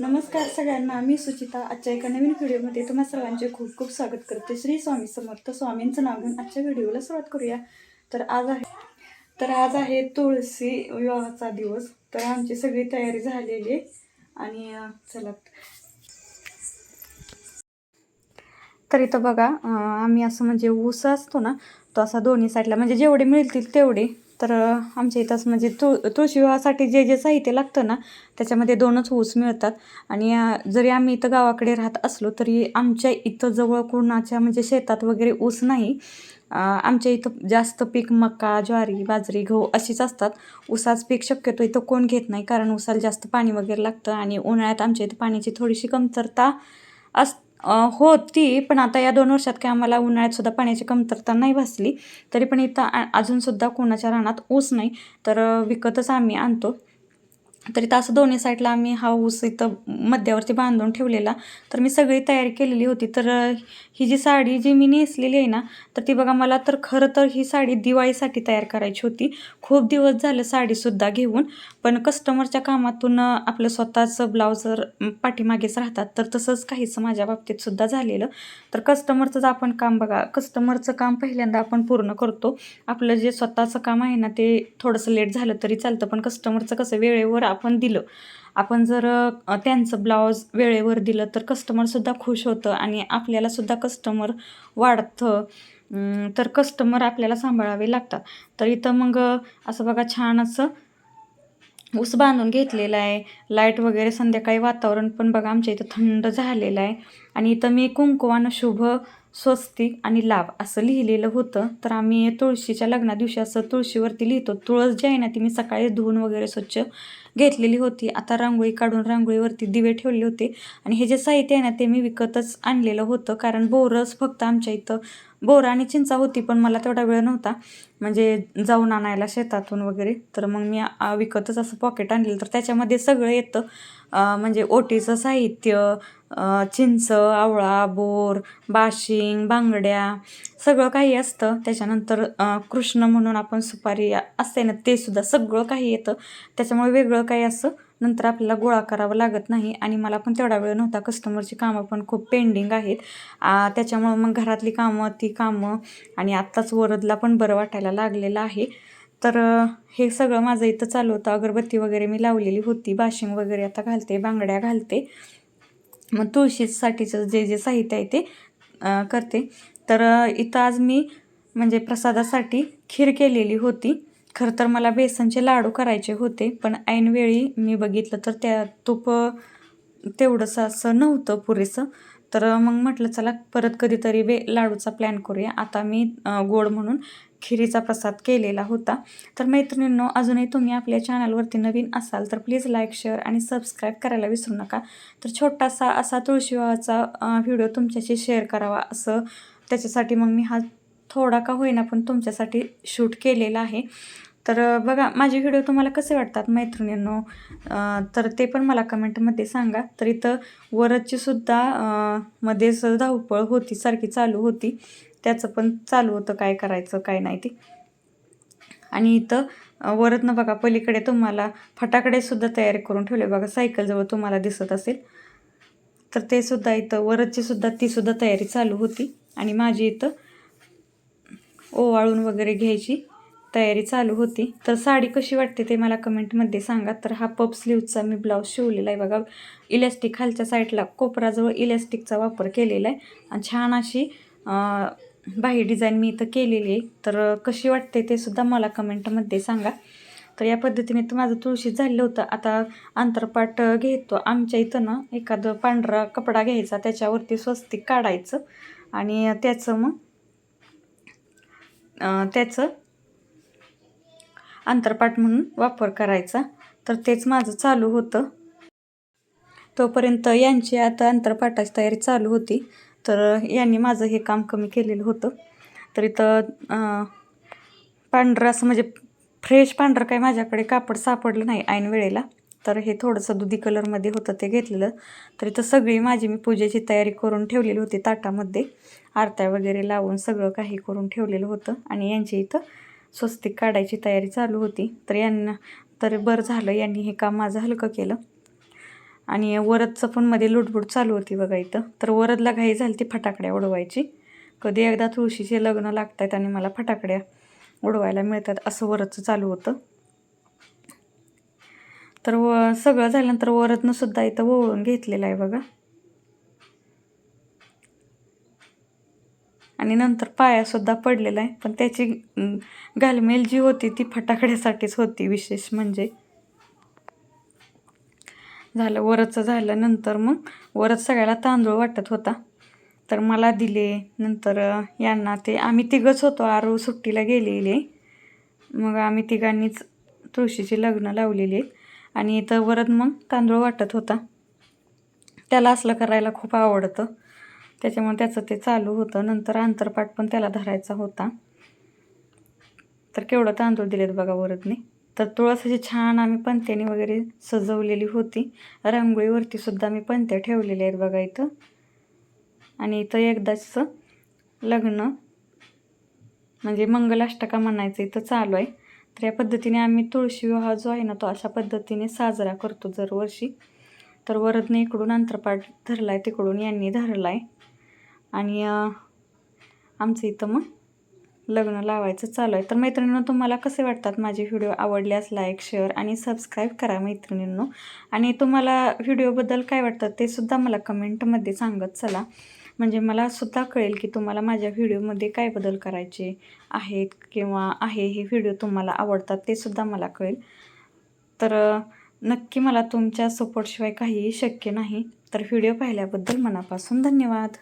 नमस्कार सगळ्यांना मी सुचिता. आजच्या एका नवीन व्हिडिओमध्ये तुम्हा सर्वांचे खूप खूप स्वागत करते. श्री स्वामी समर्थ स्वामींचं नाव घेऊन आजच्या व्हिडिओला सुरुवात करूया. तर आज आहे तर आज आहे तुळशी विवाहाचा दिवस. तर आमची सगळी तयारी झालेली आहे. आणि चला. तर इथं बघा आम्ही असं म्हणजे ऊस असतो ना तो असा दोन्ही साईडला म्हणजे जेवढे मिळतील तेवढे तर आमच्या इथंच म्हणजे तु तुळशी विवाहासाठी जे जे साहित्य लागतं ना त्याच्यामध्ये दोनच ऊस मिळतात. आणि जरी आम्ही इथं गावाकडे राहत असलो तरी आमच्या इथं जवळ कोणाच्या म्हणजे शेतात वगैरे ऊस नाही. आमच्या इथं जास्त पीक मका ज्वारी बाजरी गहू अशीच असतात. ऊसाच पीक शक्यतो इथं कोण घेत नाही कारण ऊसाला जास्त पाणी वगैरे लागतं आणि उन्हाळ्यात आमच्या इथं पाण्याची थोडीशी कमतरता अस होती पण आता या दोन वर्षात काय आम्हाला उन्हाळ्यात सुद्धा पाण्याची कमतरता नाही भासली. तरी पण इथं अजूनसुद्धा कोणाच्या रानात ऊस नाही. तर विकतच आम्ही आणतो. तर इथं असं दोन्ही साईडला आम्ही हा ऊस इथं मध्यावरती बांधून ठेवलेला. तर मी सगळी तयारी केलेली होती. तर ही जी साडी जी मी नेसलेली आहे ना तर ती बघा मला तर खरं तर ही साडी दिवाळीसाठी तयार करायची होती. खूप दिवस झालं साडीसुद्धा घेऊन पण कस्टमरच्या कामातून आपलं स्वतःचं ब्लाऊज जर पाठीमागेच राहतात तर तसंच काहीच माझ्या बाबतीतसुद्धा झालेलं. तर कस्टमरचंच आपण काम बघा कस्टमरचं काम पहिल्यांदा आपण पूर्ण करतो. आपलं जे स्वतःचं काम आहे ना ते थोडंसं लेट झालं तरी चालतं पण कस्टमरचं कसं वेळेवर आपण दिलं. आपण जर त्यांचं ब्लाऊज वेळेवर दिलं तर कस्टमरसुद्धा खुश होतं आणि आपल्यालासुद्धा कस्टमर वाढतं. तर कस्टमर आपल्याला सांभाळावे लागतात. तर इथं मग असं बघा छान असं ऊस बांधून घेतलेला आहे. लाइट वगैरे संध्याकाळी वातावरण पण बघा आमच्या इथं थंड झालेलं आहे. आणि इथं मी कुंकुवानं शुभ स्वस्तिक आणि लाभ असं लिहिलेलं होतं. तर आम्ही तुळशीच्या लग्ना दिवशी असं तुळशीवरती लिहितो. तुळस जी आहे ना ती मी सकाळी धुवून वगैरे स्वच्छ घेतलेली होती. आता रांगोळी काढून रांगोळीवरती दिवे ठेवले होते. आणि हे जे साहित्य आहे ना ते मी विकतच आणलेलं होतं. कारण बोरस फक्त आमच्या इथं बोर आणि चिंचा होती पण मला तेवढा वेळ नव्हता. म्हणजे जाऊन आणायला शेतातून वगैरे. तर मग मी विकतच असं पॉकेट आणलेलं. तर त्याच्यामध्ये सगळं येतं. म्हणजे ओटीचं साहित्य चिंच आवळा बोर बाशिंग बांगड्या सगळं काही असतं. त्याच्यानंतर कृष्ण म्हणून आपण सुपारी असते ना ते सुद्धा सगळं काही येतं. त्याच्यामुळे वेगळं काही असं नंतर आपल्याला गोळा करावं लागत नाही आणि मला पण तेवढा वेळ नव्हता. कस्टमरची कामं पण खूप पेंडिंग आहेत. त्याच्यामुळं मग घरातली कामं ती कामं आणि आत्ताच वरदला पण बरं वाटायला लागलेलं आहे. तर हे सगळं माझं इथं चालू होतं. अगरबत्ती वगैरे मी लावलेली होती. बाशिंग वगैरे आता घालते बांगड्या घालते. मग तुळशीसाठीचं जे जे साहित्य आहे ते करते. तर इथं आज मी म्हणजे प्रसादासाठी खीर केलेली होती. खरं तर मला बेसनचे लाडू करायचे होते पण ऐनवेळी मी बघितलं तर त्या तूप तेवढंसं असं नव्हतं पुरेसं. तर मग म्हटलं चला परत कधीतरी वे लाडूचा प्लॅन करूया. आता मी गोड म्हणून खिरीचा प्रसाद केलेला होता. तर मैत्रिणींनो अजूनही तुम्ही आपल्या चॅनलवरती नवीन असाल तर प्लीज लाईक शेअर आणि सबस्क्राईब करायला विसरू नका. तर छोटासा असा तुळशीवाचा व्हिडिओ तुमच्याशी शेअर करावा असं त्याच्यासाठी मग मी हा थोडा का होईना पण तुमच्यासाठी शूट केलेला आहे. तर बघा माझे व्हिडिओ तुम्हाला कसे वाटतात मैत्रिणींनो? तर ते पण मला कमेंटमध्ये सांगा. तर इथं वरदची सुद्धा मध्येच धावपळ होती सारखी चालू होती. त्याचं पण चालू होतं काय करायचं काय नाही ते. आणि इथं वरतनं वरदनं बघा पलीकडे तुम्हाला फटाकडे सुद्धा तयारी करून ठेवले. बघा सायकलजवळ तुम्हाला दिसत असेल. तर ते सुद्धा इथं वरदची सुद्धा ती सुद्धा तयारी चालू होती. आणि माझी इथं ओवाळून वगैरे घ्यायची तयारी चालू होती. तर साडी कशी वाटते ते मला कमेंटमध्ये सांगा. तर हा पप स्लीवचा मी ब्लाऊज शिवलेला आहे बघा. इलॅस्टिक खालच्या साईडला कोपराजवळ इलॅस्टिकचा वापर केलेला आहे. आणि छान अशी बाही डिझाईन मी इथं केलेली आहे. तर कशी वाटते ते सुद्धा मला कमेंटमध्ये सांगा. तर या पद्धतीने तर माझं तुळशीत झालेलं होतं. आता आंतरपाट घेतो. आमच्या इथं ना एखादं पांढरा कपडा घ्यायचा. त्याच्यावरती स्वस्तिक काढायचं. आणि त्याचं मग त्याचं अंतरपाठ म्हणून वापर करायचा. तर तेच माझं चालू होतं. तोपर्यंत यांची आता अंतरपाठाची तयारी चालू होती. तर यांनी माझं हे काम कमी केलेलं होतं. तर इथं पांढरं असं म्हणजे फ्रेश पांढरं काही माझ्याकडे कापड सापडलं नाही ऐन वेळेला. तर हे थोडंसं दुधी कलरमध्ये होतं ते घेतलेलं. तर इथं सगळी माझी मी पूजेची तयारी करून ठेवलेली होती ताटामध्ये. आरत्या वगैरे लावून सगळं काही करून ठेवलेलं होतं आणि यांची इथं स्वस्तिक काढायची तयारी चालू होती. तर यांना तर बरं झालं यांनी हे काम माझं हलकं केलं. आणि वरदचं पण मध्ये लुटबुट चालू होती बघा इथं. तर वरदला घाई झाली ती फटाकड्या उडवायची. कधी एकदा तुळशीचे लग्न लागत आहेत आणि मला फटाकड्या उडवायला मिळतात असं वरदचं चालू होतं. तर व सगळं झाल्यानंतर वरदनंसुद्धा इथं ओवळून घेतलेलं आहे बघा. आणि नंतर पायासुद्धा पडलेला आहे. पण त्याची घालमेल जी होती ती फटाकड्यासाठीच होती विशेष म्हणजे. झालं वरचं झालं नंतर मग वरच सगळ्याला तांदूळ वाटत होता. तर मला दिले नंतर यांना ते आम्ही तिघंच होतो आरू सुट्टीला गेलेले. मग आम्ही तिघांनीच तुळशीची लग्न लावलेली. आहेत आणि इथं वरत मग तांदूळ वाटत होता. त्याला असलं करायला खूप आवडतं. त्याच्यामुळे त्याचं ते चालू होतं. नंतर आंतरपाठ पण त्याला धरायचा होता. तर केवढं तांदूळ दिलेत बघा वरतने तर तुळस अशी छान आम्ही पंत्याने वगैरे सजवलेली होती. रांगोळीवरती सुद्धा मी पंत्या ठेवलेल्या आहेत बघा इथं. आणि इथं एकदाचं लग्न म्हणजे मंगलाष्टका म्हणायचं इथं चालू आहे. तर या पद्धतीने आम्ही तुळशी विवाह जो आहे ना तो अशा पद्धतीने साजरा करतो दरवर्षी. तर वरदने इकडून अंतरपाठ धरला आहे तिकडून यांनी धरला आहे आणि आमचं इथं मग लग्न लावायचं चालू आहे. तर मैत्रिणींनो तुम्हाला कसे वाटतात माझे व्हिडिओ? आवडल्यास लाईक शेअर आणि सबस्क्राईब करा मैत्रिणींनो. आणि तुम्हाला व्हिडिओबद्दल काय वाटतं ते सुद्धा मला कमेंटमध्ये सांगत चला. म्हणजे मला सुद्धा कळेल की तुम्हाला माझ्या व्हिडिओमध्ये काय बदल करायचे आहेत किंवा आहे हे व्हिडिओ तुम्हाला आवडतात ते सुद्धा मला कळेल. तर नक्की मला तुमच्या सपोर्टशिवाय काहीही शक्य नाही. तर व्हिडिओ पाहिल्याबद्दल मनापासून धन्यवाद.